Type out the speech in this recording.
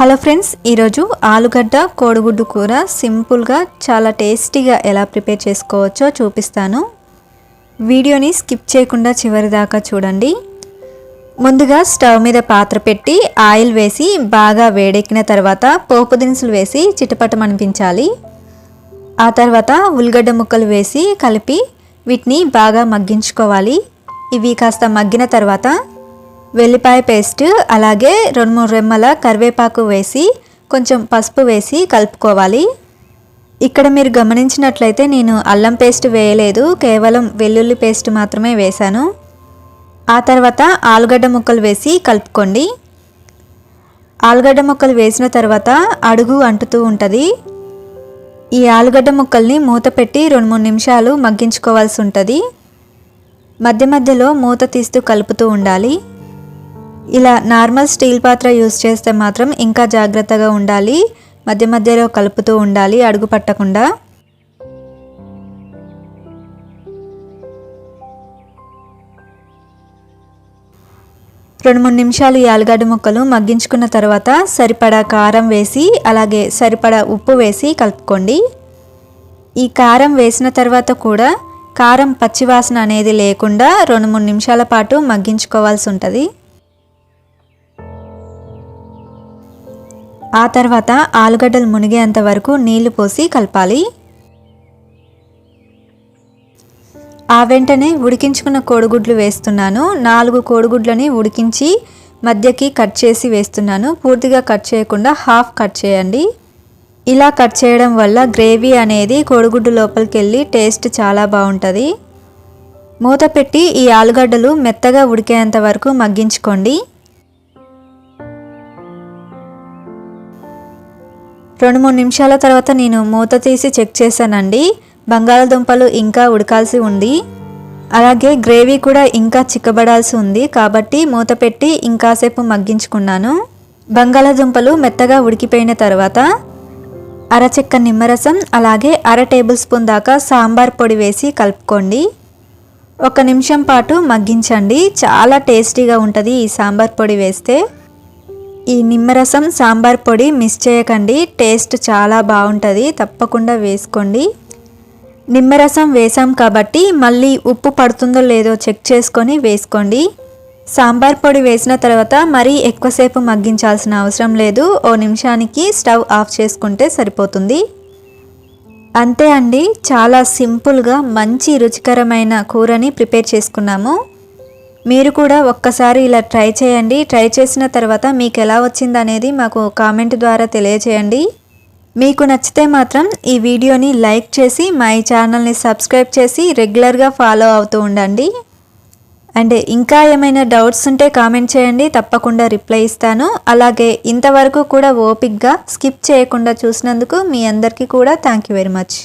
Hello friends ఈరోజు ఆలుగడ్డ కోడిగుడ్డు కూర సింపుల్గా చాలా టేస్టీగా ఎలా ప్రిపేర్ చేసుకోవచ్చో చూపిస్తాను. వీడియోని స్కిప్ చేయకుండా చివరి దాకా చూడండి. ముందుగా స్టవ్ మీద పాత్ర పెట్టి ఆయిల్ వేసి బాగా వేడెక్కిన తర్వాత పోపు దినుసులు వేసి చిటపటం అనిపించాలి. ఆ తర్వాత ఉల్లిగడ్డ ముక్కలు వేసి కలిపి వీటిని బాగా మగ్గించుకోవాలి. ఇవి కాస్త మగ్గిన తర్వాత వెల్లిపాయ పేస్ట్ అలాగే రెండు మూడు రెమ్మల కరివేపాకు వేసి కొంచెం పసుపు వేసి కలుపుకోవాలి. ఇక్కడ మీరు గమనించినట్లయితే నేను అల్లం పేస్ట్ వేయలేదు కేవలం వెల్లుల్లి పేస్ట్ మాత్రమే వేశాను. ఆ తర్వాత ఆలుగడ్డ ముక్కలు వేసి కలుపుకోండి. ఆలుగడ్డ ముక్కలు వేసిన తర్వాత అడుగు అంటుతూ ఉంటుంది. ఈ ఆలుగడ్డ ముక్కల్ని మూత పెట్టి రెండు మూడు నిమిషాలు మగ్గించుకోవాల్సి ఉంటుంది. మధ్య మధ్యలో మూత తీస్తూ కలుపుతూ ఉండాలి. ఇలా నార్మల్ స్టీల్ పాత్ర యూస్ చేస్తే మాత్రం ఇంకా జాగ్రత్తగా ఉండాలి. మధ్య మధ్యలో కలుపుతూ ఉండాలి అడుగు పట్టకుండా. రెండు మూడు నిమిషాలు ఈ ఆలుగడ్డ ముక్కలు మగ్గించుకున్న తర్వాత సరిపడా కారం వేసి అలాగే సరిపడా ఉప్పు వేసి కలుపుకోండి. ఈ కారం వేసిన తర్వాత కూడా కారం పచ్చివాసన అనేది లేకుండా రెండు మూడు నిమిషాల పాటు మగ్గించుకోవాల్సి ఉంటుంది. ఆ తర్వాత ఆలుగడ్డలు మునిగేంత వరకు నీళ్ళు పోసి కలపాలి. ఆ వెంటనే ఉడికించుకున్న కోడిగుడ్లు వేస్తున్నాను. నాలుగు కోడిగుడ్లని ఉడికించి మధ్యకి కట్ చేసి వేస్తున్నాను. పూర్తిగా కట్ చేయకుండా హాఫ్ కట్ చేయండి. ఇలా కట్ చేయడం వల్ల గ్రేవీ అనేది కోడిగుడ్డు లోపలికి వెళ్ళి టేస్ట్ చాలా బాగుంటుంది. మూత పెట్టి ఈ ఆలుగడ్డలు మెత్తగా ఉడికేంత వరకు మగ్గించుకోండి. రెండు మూడు నిమిషాల తర్వాత నేను మూత తీసి చెక్ చేశానండి. బంగాళదుంపలు ఇంకా ఉడకాల్సి ఉంది. అలాగే గ్రేవీ కూడా ఇంకా చిక్కబడాల్సి ఉంది కాబట్టి మూత పెట్టి ఇంకాసేపు మగ్గించుకున్నాను. బంగాళదుంపలు మెత్తగా ఉడికిపోయిన తర్వాత అరచెక్క నిమ్మరసం అలాగే అర టేబుల్ స్పూన్ దాకా సాంబార్ పొడి వేసి కలుపుకోండి. ఒక నిమిషం పాటు మగ్గించండి. చాలా టేస్టీగా ఉంటుంది ఈ సాంబార్ పొడి వేస్తే. ఈ నిమ్మరసం సాంబార్ పొడి మిస్ చేయకండి. టేస్ట్ చాలా బాగుంటుంది. తప్పకుండా వేసుకోండి. నిమ్మరసం వేసాం కాబట్టి మళ్ళీ ఉప్పు పడుతుందో లేదో చెక్ చేసుకొని వేసుకోండి. సాంబార్ పొడి వేసిన తర్వాత మరీ ఎక్కువసేపు మగ్గించాల్సిన అవసరం లేదు. ఓ నిమిషానికి స్టవ్ ఆఫ్ చేసుకుంటే సరిపోతుంది. అంతే అండి. చాలా సింపుల్గా మంచి రుచికరమైన కూరని ప్రిపేర్ చేసుకున్నాము. మీరు కూడా ఒక్కసారి ఇలా ట్రై చేయండి. ట్రై చేసిన తర్వాత మీకు ఎలా వచ్చిందనేది మాకు కామెంట్ ద్వారా తెలియచేయండి. మీకు నచ్చితే మాత్రం ఈ వీడియోని లైక్ చేసి మా ఈ ఛానల్ని సబ్స్క్రైబ్ చేసి రెగ్యులర్గా ఫాలో అవుతూ ఉండండి. అండ్ ఇంకా ఏమైనా డౌట్స్ ఉంటే కామెంట్ చేయండి. తప్పకుండా రిప్లై ఇస్తాను. అలాగే ఇంతవరకు కూడా ఓపిక్గా స్కిప్ చేయకుండా చూసినందుకు మీ అందరికీ కూడా థ్యాంక్ యూ వెరీ మచ్.